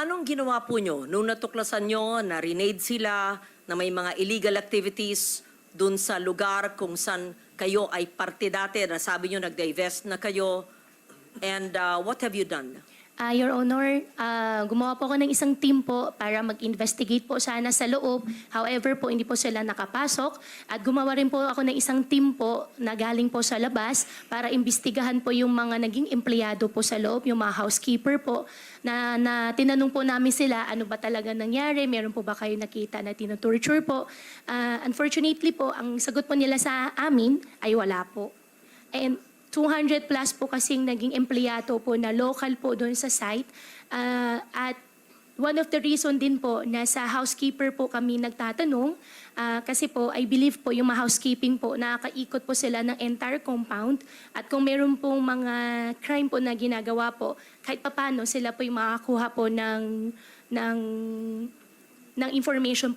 Anong ginawa po nyo nung natuklasan nyo na renade sila, na may mga illegal activities dun sa lugar kung saan kayo ay parte dati, na sabi nyo nag-divest na kayo, and uh, what have you done? Ah, Your Honor, ah, gumawa po ako ng isang team po para mag-investigate po sana sa loob. However po, hindi po sila nakapasok. At gumawa rin po ako ng isang team po na galing po sa labas para imbestigahan po yung mga naging empleyado po sa loob, yung mga housekeeper po, na, na tinanong po namin sila ano ba talaga nangyari, meron po ba kayo nakita na tinatorture po. Ah, unfortunately po, ang sagot po nila sa amin ay wala po. And 200 plus po kasing naging empleyado po na local po doon sa site. Ah, at one of the reason din po na sa housekeeper po kami nagtatanong ah, kasi po I believe po yung mga housekeeping po nakakaikot po sila ng entire compound at kung meron pong mga crime po na ginagawa po kahit papano sila po yung makakuha po ng ng ng information